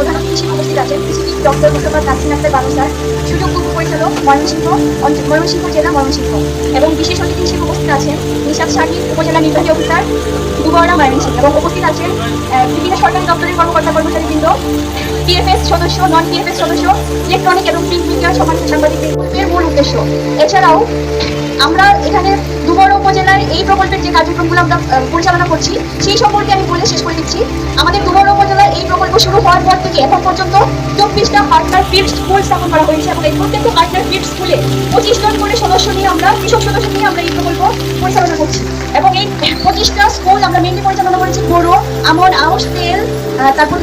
প্রধান অতিথি হিসেবে উপস্থিত আছেন। কৃষি ডক্টর মোস্তফা তাসিন আক্তার বানু স্যার সুযোগ্য উপপরিচালক ময়মনসিংহ ময়মনসিংহ জেলা ময়মনসিংহ এবং বিশেষ অতিথি হিসেবে উপস্থিত আছেন নিশাদ শাকিব উপজেলা নির্বাহী অফিসার দুবর্ণা ময়মনসিংহ এবং উপস্থিত আছেন বিভিন্ন সরকারি দপ্তরের কর্মকর্তা কর্মচারীবৃন্দ, টিএফএস সদস্য নন টিএফএস সদস্য ইলেকট্রনিক এবং প্রিন্ট মিডিয়া সম্মানিত সাংবাদিকদের। মূল উদ্দেশ্য। এছাড়াও আমরা এখানে দুবড় উপজেলার এই প্রকল্পের যে কার্যক্রমগুলো আমরা পরিচালনা করছি, সেই সম্পর্কে আমি বলে শেষ করে দিচ্ছি। আমাদের দুবড় প্রকল্প শুরু হওয়ার পর থেকে এখন পর্যন্ত চব্বিশটা পার্টনার ফিল্ড স্কুল স্থাপন করা হয়েছে এবং এই প্রত্যেকটা পার্টনার ফিল্ড স্কুলে পঁচিশ জন করে সদস্য নিয়ে আমরা, কৃষক সদস্য নিয়ে আমরা এই প্রকল্প পরিচালনা করছি। এবং এই পঁচিশটা স্কুল আমরা মেনলি পরিচালনা করেছি গরু, আমন, আউশ, তেল তারপর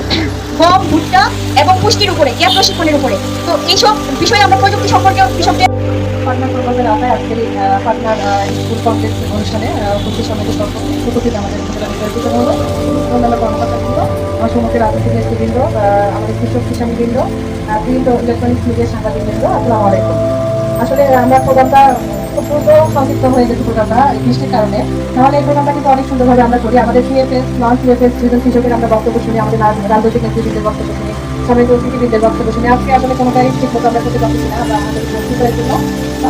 গম, ভুট্টা এবং পুষ্টির উপরে গ্যাস প্রশিক্ষণের উপরে। তো এইসব বিষয়ে আমরা প্রযুক্তি সম্পর্কে কৃষকদের পাটনা প্রকল্পের পাটনার স্কুল কমপ্লেক্স অনুষ্ঠানে উপস্থিত সমিতি সভাপতি উপস্থিত আমাদের অন্যান্য আমার সম্মুখের রাজনৈতিক নেতৃবৃন্দ আমাদের কৃষক কিষাণবৃন্দ প্রিন্ট ও ইলেকট্রনিক্স মিডিয়ার সাংবাদিকবৃন্দ, আসসালামু আলাইকুম। আসলে আমরা প্রোগ্রামটা খুব সংক্ষিপ্ত হয়ে গেছে প্রোগ্রামটা বৃষ্টির কারণে। তাহলে এই প্রোগ্রামটা কিন্তু অনেক সুন্দরভাবে আমরা করি। আমাদের সিএফএস নন সিএফএস দুজন কৃষকের আমরা বক্তব্য শুনি, আমাদের রাজ- রাজনৈতিক নেতৃবৃন্দের বক্তব্য শুনি সাময়িক অতিথিবৃন্দের বক্তব্য শুনি। আজকে আসলে কোনোটাই ঠিক মতো আমরা করতে পারছি না আমরা আমাদের জন্য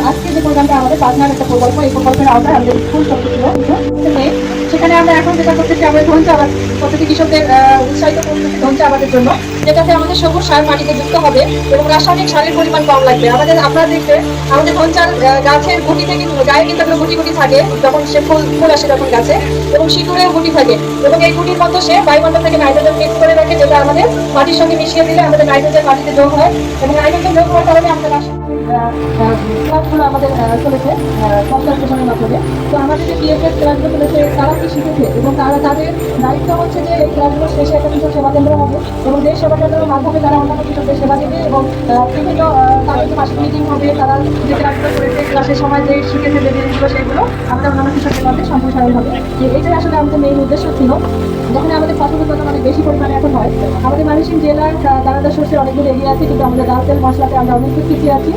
আজকে যে প্রোগ্রামটা আমাদের পাটনার একটা প্রকল্প, এই প্রকল্পের আওতায় আমাদের ছিল। মেয়ে। সেখানে আমরা এখন যেটা করতেছি আমাদের ধনচা আবাদ প্রতিটি কৃষকদের উৎসাহিত করতেছি ধনচা আবাদের জন্য যেটাতে আমাদের সবুজ সার মাটিতে যুক্ত হবে এবং রাসায়নিক সারের পরিমাণ কম লাগবে। আমাদের আপনারা দেখবে আমাদের ধনচার আহ, গাছের গুটি থেকে গায়ে কিন্তু একটা গুটি গুটি থাকে যখন সে ফুল ফুল আসে তখন গাছে এবং শিকড়েও গুটি থাকে। এবং এই গুটির মধ্যে সে বায়ুমণ্ডল থেকে নাইট্রোজেন মিক্স করে রাখে যেটা আমাদের মাটির সঙ্গে মিশিয়ে দিলে আমাদের নাইট্রোজেন মাটিতে যোগ হয়। এবং নাইট্রোজেন যোগ হওয়ার কারণে আমাদের রাসায়নিক ক্লাসগুলো আমাদের চলেছে সফটওয়্যার স্টেশনের মাধ্যমে। তো আমাদের যে পিএফএস ক্লাসগুলো চলেছে, তারা কি শিখেছে? এবং তারা, তাদের দায়িত্ব হচ্ছে যে এই ক্লাসগুলো শেষে একটা কৃষক সেবা কেন্দ্র হবে এবং যে সেবা কেন্দ্রের মাধ্যমে তারা অন্যান্য কৃষকদের সেবা দেবে এবং বিভিন্ন তাদের যে মাসিক মিটিং হবে, তারা যে ক্লাসগুলো করেছে ক্লাসের সময় যে শিখেছে যে জিনিসগুলো, সেগুলো আমাদের অন্যান্য কৃষকদের মধ্যে সম্প্রসারণ হবে। এটাই আসলে আমাদের মেইন উদ্দেশ্য ছিল, যেখানে আমাদের ফসল উৎপাদন অনেক বেশি পরিমাণে এখন হয়, আমাদের ময়মনসিংহ জেলার দানাদার শস্যে অনেকগুলো এগিয়ে আছে, কিন্তু আমাদের ডাল তেল মশলাতে আমরা অনেক পিছিয়ে আছি।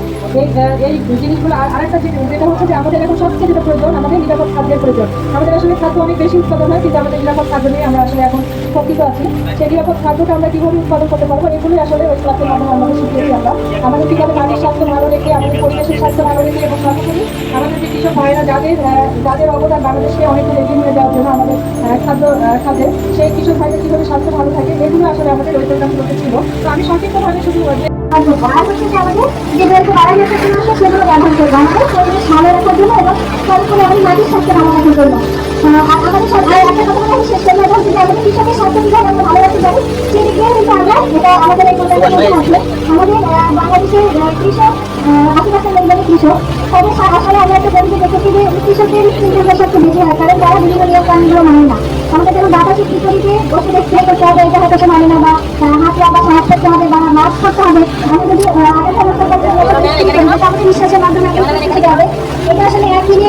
এই জিনিসগুলো আর আরেকটা জিনিস যেটা হচ্ছে যে আমাদের এখন সবচেয়ে যেটা প্রয়োজন আমাদের নিরাপদ খাদ্যের প্রয়োজন আমাদের আসলে খাদ্য অনেক বেশি উৎপাদন হয় কিন্তু আমাদের নিরাপদ খাদ্য নিয়ে আমরা আসলে এখন প্রকৃত আছি সেই নিরাপদ খাদ্যটা আমরা কীভাবে উৎপাদন করতে পারব এগুলোই আসলে ওই ক্লাসের মাধ্যমে আমরা শিখিয়েছি আমরা আমাদের কীভাবে মাটির স্বাস্থ্য ভালো রেখে, আমাদের পরিবেশের স্বাস্থ্য ভালো রেখে এবং সর্বোপরি আমাদের যে কৃষক ভাইয়েরা, যাদের যাদের অবদান বাংলাদেশকে অনেক এগিয়ে নিয়ে যাওয়ার জন্য আমাদের খাদ্য খাদ্যে, সেই কৃষক ভাইদের কীভাবে স্বাস্থ্য ভালো থাকে, এগুলো আসলে আমাদের ওই প্রোগ্রামগুলোতে ছিল তো আমি সংক্ষিপ্তভাবে শুধু যে আমাদের যে গেছে সেগুলো ব্যবহার করব আমাদের পরিবেশ ভালো রাখার জন্য এবং আমাদের মাটির স্বাস্থ্য ভালো রাখার জন্য। আমাদের সরকার আমাদের কৃষকের স্বাস্থ্য বিভাগ আমরা ভালো রাখতে পারি। আমাদের বাংলাদেশের কৃষক আহ, আশি পার্সেন্ট লোকজনই কৃষক তবে আসলে আমরা একটা পরিচয় দেখেছি যে হয় কারণ তারা বিভিন্ন নিয়ম কানুনগুলো মানে না। আমাদের যেমন বাতাসে কৃষককে বসে দেখতে করতে হবে এটা হয়তো মানে না বা হাতে আবার সাহায্য করতে হবে বা করতে হবে। আমি যদি বিশ্বাসের মাধ্যমে আমাদের শিখতে হবে। এটা আসলে একদিনে